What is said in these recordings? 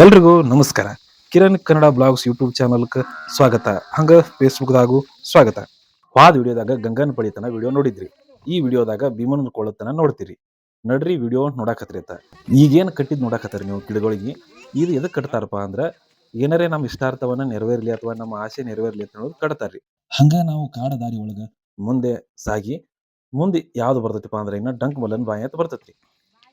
ಎಲ್ರಿಗೂ ನಮಸ್ಕಾರ. Kiran Kannada blogs YouTube ಚಾನಲ್ಗೆ ಸ್ವಾಗತ. ಹಂಗ ಫೇಸ್ಬುಕ್ದಾಗೂ ಸ್ವಾಗತ. ವಾದ ವಿಡಿಯೋದಾಗ ಗಂಗನ ಪಡಿತನ ವಿಡಿಯೋ ನೋಡಿದ್ರಿ. ಈ ವಿಡಿಯೋದಾಗ ಭೀಮನ ಕೊಳ್ಳತನ ನೋಡ್ತೀರಿ. ನಡ್ರಿ ವಿಡಿಯೋ ನೋಡಾಕತ್ರಿ ಅಂತ ಈಗೇನು ಕಟ್ಟಿದ್ ನೋಡಾಕತ್ತೀರಿ ನೀವು ಗಿಡಗಳಿಗೆ ಇದು ಎದಕ್ಕೆ ಕಟ್ತಾರಪ್ಪ ಅಂದ್ರೆ ಏನಾರೇ ನಮ್ಮ ಇಷ್ಟಾರ್ಥವನ್ನ ನೆರವೇರ್ಲಿ ಅಥವಾ ನಮ್ಮ ಆಸೆ ನೆರವೇರ್ಲಿ ಅಂತ ಹೇಳೋದು ಕಟ್ತಾರ್ರಿ. ಹಂಗ ನಾವು ಕಾಡ ದಾರಿ ಒಳಗ ಮುಂದೆ ಸಾಗಿ ಮುಂದೆ ಯಾವ್ದು ಬರ್ತೈತಿಪ್ಪ ಅಂದ್ರೆ ಇನ್ನ ಡಂಕ್ ಮಲನ್ ಬಾಯಿ ಅಂತ ಬರ್ತೈತಿ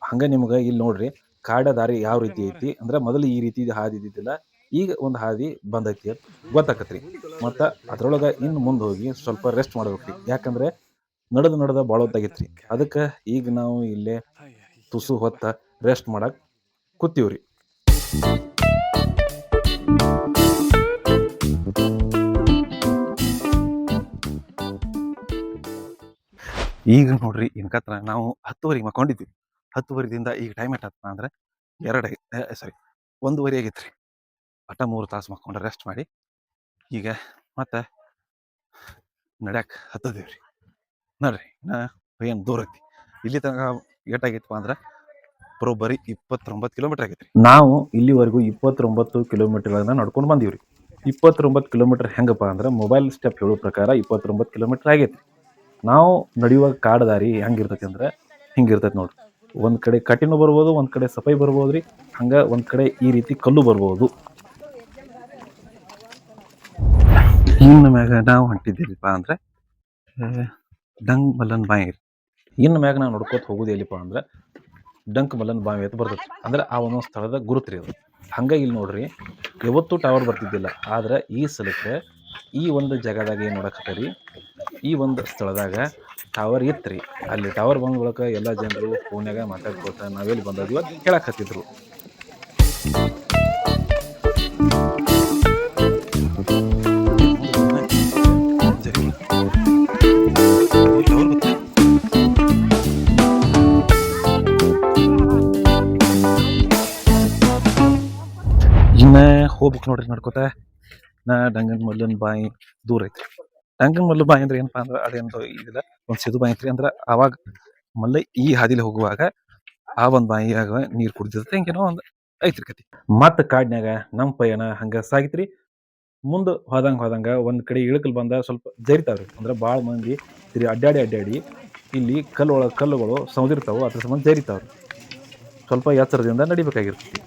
ಹಂಗ ನಿಮ್ಗ ಇಲ್ಲಿ ನೋಡ್ರಿ ಕಾಡ ದಾರಿ ಯಾವ ರೀತಿ ಐತಿ ಅಂದ್ರೆ ಮೊದಲು ಈ ರೀತಿ ಹಾದಿ ಇದ್ದಿದ್ದಿಲ್ಲ. ಈಗ ಒಂದು ಹಾದಿ ಬಂದೈತಿ ಅಂತ ಗೊತ್ತಾಕತ್ರಿ. ಮತ್ತ ಅದ್ರೊಳಗ ಇನ್ನು ಮುಂದೆ ಹೋಗಿ ಸ್ವಲ್ಪ ರೆಸ್ಟ್ ಮಾಡ್ಬೇಕ್ರಿ. ಯಾಕಂದ್ರೆ ನಡೆದು ನಡೆದ ಭಾಳ ಹೊತ್ತಾಗೈತ್ರಿ ಅದಕ್ಕೆ ಈಗ ನಾವು ಇಲ್ಲೇ ತುಸು ಹೊತ್ತ ರೆಸ್ಟ್ ಮಾಡಕ್ ಕೂತೀವ್ರಿ. ಈಗ ನೋಡ್ರಿ ಇನ್ಕತ್ರ ನಾವು ಹತ್ತುವರೆಗೆ ಮಕ್ಕೊಂಡಿದ್ವಿ ಹತ್ತುವರೆದಿಂದ ಈಗ ಟೈಮ್ ಎಷ್ಟಪ್ಪ ಅಂದ್ರೆ ಎರಡು ಸಾರಿ ಒಂದೂವರೆ ಆಗೈತ್ರಿ. ಅಟ ಮೂರು ತಾಸು ಮಾಡ್ಕೊಂಡು ರೆಸ್ಟ್ ಮಾಡಿ. ಈಗ ಮತ್ತೆ ನಡ್ಯಾಕ ಹತ್ತದೇವ್ರಿ. ನೋಡ್ರಿ ನಾ ಏನು ದೂರ ಐತಿ ಇಲ್ಲಿ ತನಕ ಏಟಾಗೈತಪ್ಪ ಅಂದ್ರೆ ಬರೋಬ್ಬರಿ ಇಪ್ಪತ್ತೊಂಬತ್ತು ಕಿಲೋಮೀಟರ್ ಆಗೈತ್ರಿ. ನಾವು ಇಲ್ಲಿವರೆಗೂ ಇಪ್ಪತ್ತೊಂಬತ್ತು ಕಿಲೋಮೀಟರ್ಗಳನ್ನ ನಡ್ಕೊಂಡು ರೀ ಇಪ್ಪತ್ತೊಂಬತ್ತು ಕಿಲೋಮೀಟರ್ ಹೆಂಗಪ್ಪ ಅಂದ್ರೆ ಮೊಬೈಲ್ ಸ್ಟೆಪ್ ಹೇಳೋ ಪ್ರಕಾರ ಇಪ್ಪತ್ತೊಂಬತ್ತು ಕಿಲೋಮೀಟರ್ ಆಗೈತಿ ನಾವು ನಡೆಯುವ ಕಾಡು ದಾರಿ ಹೆಂಗಿರ್ತೈತಿ ಅಂದ್ರೆ ಹಿಂಗಿರ್ತೈತಿ ನೋಡ್ರಿ. ಒಂದ್ ಕಡೆ ಕಠಿಣ ಬರ್ಬೋದು, ಒಂದ್ ಕಡೆ ಸಫೈ ಬರ್ಬೋದು ರೀ. ಹಂಗ ಒಂದ್ ಕಡೆ ಈ ರೀತಿ ಕಲ್ಲು ಬರ್ಬೋದು. ಇನ್ನು ಮ್ಯಾಗ ನಾವು ಹೊಂಟಿದ್ದೀವಿಪ್ಪ ಅಂದ್ರೆ ಡಂಗ್ ಮಲ್ಲನ್ ಬಾಯಿ. ಇನ್ನು ಮ್ಯಾಗ ನಾವು ನೋಡ್ಕೋತ ಹೋಗುದು ಎಲ್ಲಿಪ್ಪ ಅಂದ್ರೆ, ಡಂಕ್ ಮಲ್ಲನ್ ಬಾವಿ ಅಂತ ಬರ್ತೈತಿ ಅಂದ್ರೆ ಆ ಒಂದೊಂದು ಸ್ಥಳದ ಗುರುತ್ರಿ ಅದು. ಹಂಗ ಇಲ್ಲಿ ನೋಡ್ರಿ, ಯಾವತ್ತೂ ಟವರ್ ಬರ್ತಿದ್ದಿಲ್ಲ. ಆದ್ರೆ ಈ ಸಲಕ್ಕೆ ಈ ಒಂದು ಜಾಗದಾಗ ಏನು ನೋಡಕತ್ತರಿ ಈ ಒಂದು ಸ್ಥಳದಾಗ ಟವರ್ ಇತ್ರಿ. ಅಲ್ಲಿ ಟವರ್ ಬಂದ ಬಳಿಕ ಎಲ್ಲ ಜನರು ಫೋನ್ಯಾಗ ಮಾತಾಡ್ಕೊತ ನಾವೆಲ್ಲಿ ಬಂದದ್ವಿ ಕೇಳಕ್ ಕೇಳಕತ್ತಿದ್ರು. ಇನ್ನ ಹೋಗ್ಬೇಕು ನೋಡ್ರಿ ನಡ್ಕೋತ. ನಾ ಡಂಗನ್ ಮೊದ್ಲಿನ ಬಾಯಿ ದೂರ ಐತ್ರಿ. ಡಂಗನ್ ಮಲ್ಲ ಬಾಯಿ ಅಂದ್ರೆ ಏನಪ್ಪಾ ಅಂದ್ರೆ ಅದೇನು ಇದಿಲ್ಲ, ಒಂದು ಸಿದು ಬಾಯಿ ಐತ್ರಿ ಅಂದ್ರೆ ಅವಾಗ ಮಲ್ಲ ಈ ಹಾದಿಲಿ ಹೋಗುವಾಗ ಆ ಒಂದು ಬಾಯಿಯಾಗ ನೀರು ಕುಡ್ದಿರ್ತೈತಿ, ಹಿಂಗೇನೋ ಒಂದು ಐತ್ರಿ ಕತಿ ಮತ್ತ ಕಾಡಿನಾಗ ನಮ್ಮ ಪಯಣ ಹಂಗ ಸಾಗಿತ್ರಿ, ಮುಂದ ಹೋದಂಗ ಹೋದಂಗ ಒಂದ್ ಕಡೆ ಇಳಕಲ್ ಬಂದ ಸ್ವಲ್ಪ ಜರಿತಾವ್ರಿ. ಅಂದ್ರೆ ಭಾಳ ಮಂದಿ ತಿರಿ ಅಡ್ಡಾಡಿ ಅಡ್ಡಾಡಿ ಇಲ್ಲಿ ಕಲ್ಲು ಒಳಗೆ ಕಲ್ಲುಗಳು ಸೌದಿರ್ತಾವ ಅದ್ರ ಸಂಬಂಧ ಜರಿತಾವ್ರಿ. ಸ್ವಲ್ಪ ಎಚ್ಚರದಿಂದ ನಡಿಬೇಕಾಗಿರ್ತೈತಿ.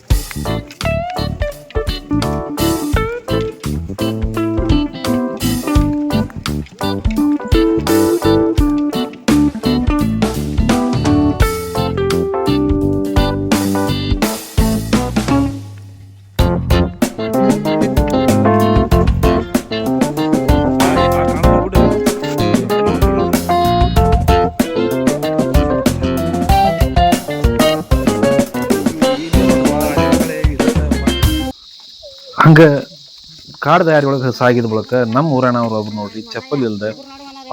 ಕಾಡ್ ದಾರಿ ಒಳಗೆ ಸಾಗಿದ ಬಳಿಕ ನಮ್ಮ ಊರನವ್ರು ಒಬ್ರು ನೋಡ್ರಿ, ಚಪ್ಪಲಿ ಇಲ್ಲದೆ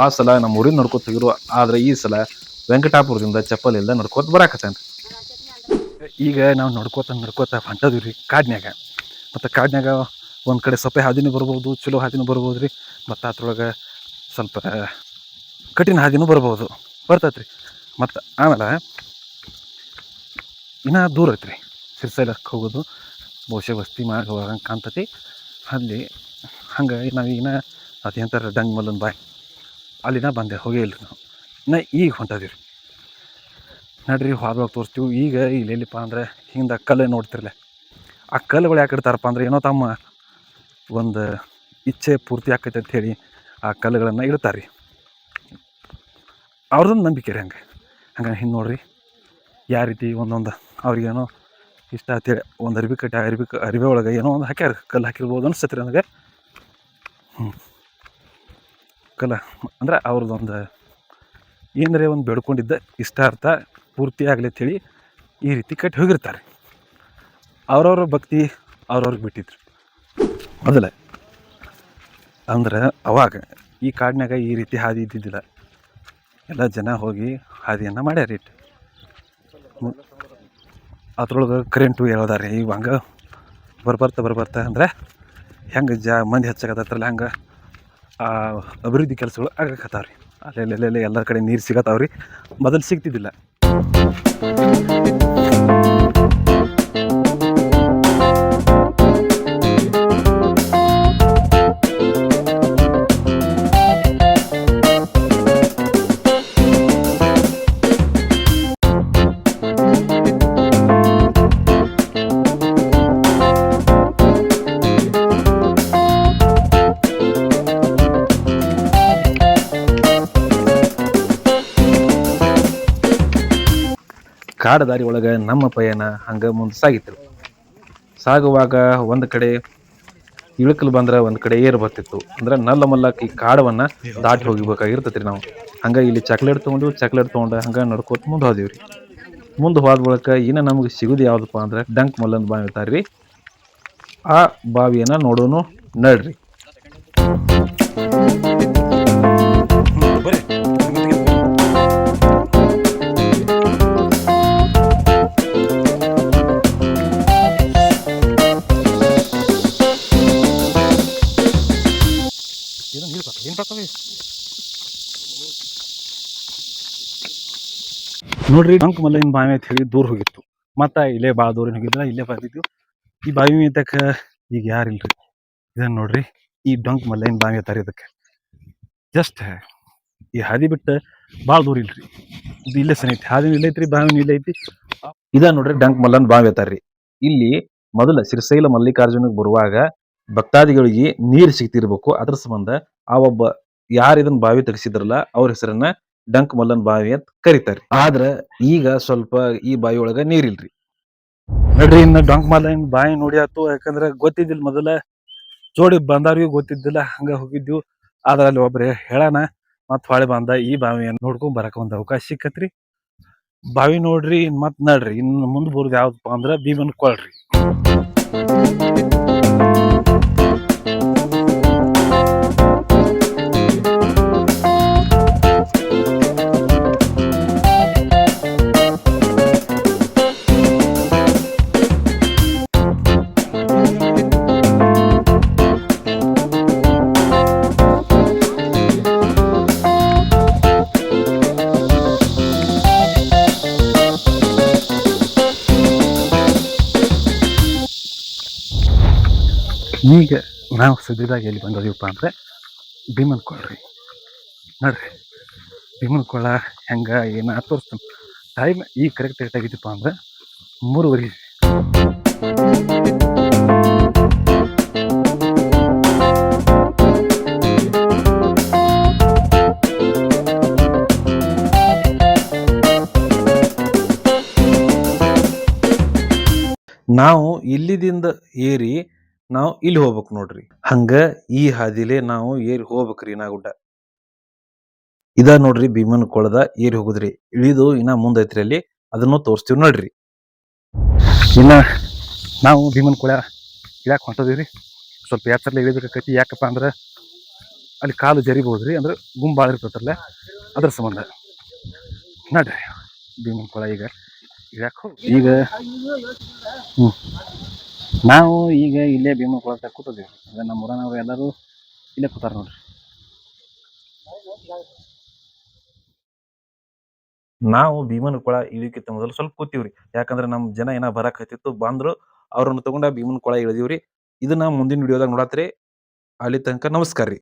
ಆ ಸಲ ನಮ್ಮ ಊರಿಂದ ನಡ್ಕೋತ ಹೋಗಿರು. ಆದ್ರೆ ಈ ಸಲ ವೆಂಕಟಾಪುರದಿಂದ ಚಪ್ಪಲಿ ಇಲ್ದ ನಡ್ಕೋತ ಬರಾಕತ್ತೇನ್ರಿ. ಈಗ ನಾವು ನಡ್ಕೋತ ನಡ್ಕೋತ ಹೊಂಟದ್ವಿ ಕಾಡ್ನ್ಯಾಗ. ಮತ್ತು ಕಾಡ್ನ್ಯಾಗ ಒಂದು ಕಡೆ ಸೊಪ್ಪೆ ಹಾದಿನೂ ಬರ್ಬೋದು, ಚಲೋ ಹಾದಿನೂ ಬರ್ಬೋದು ರೀ ಮತ್ತು ಅದ್ರೊಳಗೆ ಸ್ವಲ್ಪ ಕಠಿಣ ಹಾದಿನೂ ಬರ್ಬೋದು. ಬರ್ತೈತ್ರಿ. ಮತ್ತು ಆಮೇಲೆ ಇನ್ನ ದೂರ ಐತ್ರಿ. ಸಿರ್ಸೈಲಕ್ಕೆ ಹೋಗೋದು. ಬಹುಶಃ ವಸ್ತಿ ಮಾಡಿ ಹೋಗಂಗೆ ಕಾಣ್ತತಿ. ಅಲ್ಲಿ ಹಂಗೆ ನಾವು ಅದು ಅದೇಂತಾರ ಡಂಗ್ ಮಲ್ಲನ್ ಬಾಯ್. ಅಲ್ಲಿನ ಬಂದೆ, ಹೋಗೇ ಇಲ್ಲ ನಾವು ನಾ ಈಗ ಹೊಂಟದಿರಿ. ನಡ್ರಿ, ಹೋದ್ವಾಗ ತೋರಿಸ್ತೀವಿ. ಈಗ ಇಲ್ಲಿ ಎಲ್ಲಿಪ್ಪ ಅಂದ್ರೆ ಹಿಂದೆ ಕಲ್ಲು ನೋಡ್ತಿರಲ್ಲ ಆ ಕಲ್ಲುಗಳು ಯಾಕೆ ಇಡ್ತಾರಪ್ಪ ಅಂದ್ರೆ ಏನೋ ತಮ್ಮ ಒಂದು ಇಚ್ಛೆ ಪೂರ್ತಿ ಆಕೈತೆ ಅಂತ ಹೇಳಿ ಆ ಕಲ್ಲುಗಳನ್ನು ಇಡ್ತಾರೆ ರೀ ಅವ್ರದ್ದೊಂದು ನಂಬಿಕೆ ರೀ ಹಂಗೆ. ಹಂಗೆ ಹಿಂಗೆ ನೋಡ್ರಿ ಯಾವ ರೀತಿ ಒಂದೊಂದು ಅವ್ರಿಗೇನೋ ಇಷ್ಟ ಅಂತೇಳಿ ಒಂದು ಅರ್ಬಿ ಕಟ್ಟಿ ಅರಿವಿ ಅರ್ಬಿ ಅರ್ಬಿ ಒಳಗೆ ಏನೋ ಒಂದು ಹಾಕ್ಯಾರ, ಕಲ್ಲು ಹಾಕಿರ್ಬೋದು ಅನಿಸ್ತೈತೆ ರೀ ನನಗೆ. ಹ್ಞೂ ಕಲ್ಲ, ಅಂದ್ರೆ ಅವ್ರದ್ದೊಂದು ಏನರೇ ಒಂದು ಬೇಡ್ಕೊಂಡಿದ್ದ ಇಷ್ಟಾರ್ಥ ಪೂರ್ತಿ ಆಗಲಿ ಅಂತೇಳಿ ಈ ರೀತಿ ಕಟ್ಟಿ ಹೋಗಿರ್ತಾರೆ ಅವ್ರವ್ರ ಭಕ್ತಿ ಅವ್ರವ್ರಿಗೆ ಬಿಟ್ಟಿದ್ರು ಮೊದಲ ಅಂದ್ರೆ ಅವಾಗ ಈ ಕಾಡಿನಾಗ ಈ ರೀತಿ ಹಾದಿ ಇದ್ದಿದ್ದಿಲ್ಲ. ಎಲ್ಲ ಜನ ಹೋಗಿ ಹಾದಿಯನ್ನು ಮಾಡ್ಯಾರ ಇಟ್ಟು. ಅದ್ರೊಳಗೆ ಕರೆಂಟು ಹೇಳ್ದಾರೆ ಇವು ಹಂಗೆ ಬರ್ಬರ್ತಾ ಬರ್ಬರ್ತಾ ಅಂದ್ರೆ ಹೆಂಗೆ ಜಾ ಮಂದಿ ಹೆಚ್ಚಾಗತ್ತಲ್ಲ ಹಂಗೆ ಅಭಿವೃದ್ಧಿ ಕೆಲಸಗಳು ಆಗಕತ್ತಾವ ರೀ ಅಲ್ಲೆಲ್ಲೆಲ್ಲೆಲ್ಲ ಎಲ್ಲ ಕಡೆ ನೀರು ಸಿಗತ್ತಾವ ರೀ ಮೊದಲು ಸಿಗ್ತಿದ್ದಿಲ್ಲ. ಕಾಡ ದಾರಿ ಒಳಗ ನಮ್ಮ ಪಯಣ ಹಂಗೆ ಮುಂದೆ ಸಾಗಿತ್ತು ಸಾಗುವಾಗ ಒಂದು ಕಡೆ ಇಳಕಲ್ ಬಂದ್ರೆ ಒಂದು ಕಡೆ ಏರು ಬರ್ತಿತ್ತು. ಅಂದ್ರೆ ನಲ್ಲ ಮಲ್ಲಕ್ ಈ ಕಾಡವನ್ನ ದಾಟಿ ಹೋಗಿಬೇಕಾಗಿರ್ತೈತ್ರಿ ನಾವು. ಹಂಗೆ ಇಲ್ಲಿ ಚಾಕ್ಲೇಟ್ ತಗೊಂಡು, ಚಾಕ್ಲೇಟ್ ತಗೊಂಡ ಹಂಗ ನಡ್ಕೋತ ಮುಂದ್ ರೀ ಮುಂದೆ ಹೋದ ಬಳಿಕ ಇನ್ನ ನಮಗೆ ಸಿಗುದು ಯಾವುದಪ್ಪ ಅಂದ್ರೆ ಡಂಕ್ ಮಲ್ಲಂದ್ ಬಾವಿ ರೀ ಆ ಬಾವಿಯನ್ನ ನೋಡೋನು ನಡ್ರಿ. ನೋಡ್ರಿ ಡಂಕ್ ಮಲ್ಲಿನ ಬಾವಿ ಅಂತ ಹೇಳಿ ದೂರ ಹೋಗಿತ್ತು. ಮತ್ತ ಇಲ್ಲೇ ಭಾಳ ದೂರ ಹೋಗಿದ್ರ ಇಲ್ಲೇ ಬಂದಿದ್ವು. ಈ ಬಾವಿ ಮೇತಕ್ಕ ಈಗ ಯಾರಿಲ್ರಿ ಇದನ್ನ ನೋಡ್ರಿ, ಈ ಡಂಕ್ ಮಲ್ಲೈನ್ ಬಾವಿ ಅಂತಾರ ಇದಕ್ಕೆ. ಜಸ್ಟ್ ಈ ಹಾದಿ ಬಿಟ್ಟು ಭಾಳ ದೂರ ಇಲ್ರಿ. ಇದು ಇಲ್ಲೇ ಸನಿ ಹಾದಿ ಇಲ್ಲೈತ್ರಿ ಇಲ್ಲೇ ಐತ್ರಿ, ಬಾವಿನೂ ಇಲ್ಲೇ ಐತಿ. ಇದ ನೋಡ್ರಿ, ಡಂಕ್ ಮಲ್ಲನ್ ಬಾವಿ ಅಂತಾರ್ರಿ ಇಲ್ಲಿ ಮೊದಲ ಶ್ರೀಶೈಲ ಮಲ್ಲಿಕಾರ್ಜುನಗ್ ಬರುವಾಗ ಭಕ್ತಾದಿಗಳಿಗೆ ನೀರು ಸಿಗ್ತಿರ್ಬೇಕು. ಅದ್ರ ಸಂಬಂಧ ಆ ಒಬ್ಬ ಯಾರು ಇದನ್ನ ಬಾವಿ ತೆಗೆಸಿದ್ರಲ್ಲ, ಅವ್ರ ಹೆಸರನ್ನ ಡಂಕ್ ಮಲ್ಲನ್ ಬಾವಿ ಅಂತ ಕರೀತಾರೆ. ಆದ್ರ ಈಗ ಸ್ವಲ್ಪ ಈ ಬಾವಿ ಒಳಗ ನೀರಿಲ್ರಿ. ನಡ್ರಿ, ಇನ್ನ ಡಂಕ್ ಮಲ್ಲನ್ ಬಾವಿ ನೋಡಿ ಆತು. ಯಾಕಂದ್ರ ಗೊತ್ತಿದ್ದಿಲ್ಲ ಮೊದಲ. ಜೋಡಿ ಬಂದವ್ರಿಗೂ ಗೊತ್ತಿದ್ದಿಲ್ಲ. ಹಂಗ ಹೋಗಿದ್ವು. ಆದ್ರ ಅಲ್ಲಿ ಒಬ್ರು ಹೇಳಣ ಮತ್ ಹೊಳೆ ಬಂದ, ಈ ಬಾವಿಯನ್ನ ನೋಡ್ಕೊಂಡ್ ಬರಕ ಒಂದ್ ಅವಕಾಶ ಸಿಕ್ಕತ್ರಿ. ಬಾವಿ ನೋಡ್ರಿ ಮತ್ ನಡ್ರಿ. ಇನ್ ಮುಂದ್ ಬರುದ್ ಯಾವ್ದಪ್ಪ ಅಂದ್ರ ಭೀಮನ್ ಕೊಳ್ರಿ. ಈಗ ನಾವು ಸದ್ಯದಾಗ ಎಲ್ಲಿ ಬಂದದೀವಪ್ಪ ಅಂದ್ರೆ ಭೀಮನ್ ಕೊಳ್ರಿ ನೋಡ್ರಿ ಭೀಮನ್ ಕೊಳ ಹೆಂಗ ಏನ ತೋರಿಸ್ತಾನೆ ಟೈಮ್ ಈಗ ಕರೆಕ್ಟ್ ರೇಟ್ ಆಗಿದ್ದಪ್ಪ ಅಂದ್ರೆ ಮೂರುವರೆ ನಾವು ಇಲ್ಲಿದಿಂದ ಏರಿ ನಾವು ಇಲ್ಲಿ ಹೋಗ್ಬೇಕು ನೋಡ್ರಿ. ಹಂಗ ಈ ಹಾದಿಲೆ ನಾವು ಏರಿ ಹೋಗ್ಬೇಕ್ರಿ ನಾಗುಡ್ಡ. ಇದ ನೋಡ್ರಿ ಭೀಮನ್ ಕೊಳದ ಏರಿ ಹೋಗುದ್ರಿ. ಇಳಿದು ಇನ್ನ ಮುಂದೈತ್ರಿ ಅಲ್ಲಿ. ಅದನ್ನು ತೋರಿಸ್ತೀವಿ ನೋಡ್ರಿ. ಇನ್ನ ನಾವು ಭೀಮನ್ ಕೊಳ ಇಳ್ಯಾಕ ಹೊಂಟದಿವ್ರಿ. ಸ್ವಲ್ಪ ಎತ್ತರಲ್ಲ ಇಳಿಬೇಕಾಕೈತಿ. ಯಾಕಪ್ಪ ಅಂದ್ರ ಅಲ್ಲಿ ಕಾಲು ಜರಿಬಹುದ್ರಿ ಅಂದ್ರೆ ಗುಂಬಾಳ ಇರ್ತೈತಲ್ಲ ಅದ್ರ ಸಂಬಂಧ. ನೋಡ್ರಿ ಭೀಮನ್ ಕೊಳ ಈಗ ಇಳ್ಯಾಕ ಈಗ ಹ್ಮ್. ನಾವು ಈಗ ಇಲ್ಲೇ ಭೀಮನ್ ಕೂತಿದ್ದೀವಿ ಅಂದ್ರೆ ನಮ್ಮ ಊರನವ್ರು ಎಲ್ಲರೂ ಇಲ್ಲೇ ಕೂತಾರ ನೋಡ್ರಿ. ನಾವು ಭೀಮನ ಕೊಳ ಇಳಿಕಿತ್ತ ಮೊದಲು ಸ್ವಲ್ಪ ಕೂತೀವ್ರಿ. ಯಾಕಂದ್ರೆ ನಮ್ ಜನ ಏನ ಬರಕ್ ಹತ್ತಿತ್ತು ಬಂದ್ರು ಅವ್ರನ್ನ ತಗೊಂಡ ಭೀಮನ ಕೊಳ ಇಳಿದೀವ್ರಿ. ಇದನ್ನ ಮುಂದಿನ ವಿಡಿಯೋದಾಗ ನೋಡತ್ರಿ. ಅಲ್ಲಿ ತನಕ ನಮಸ್ಕಾರ ರೀ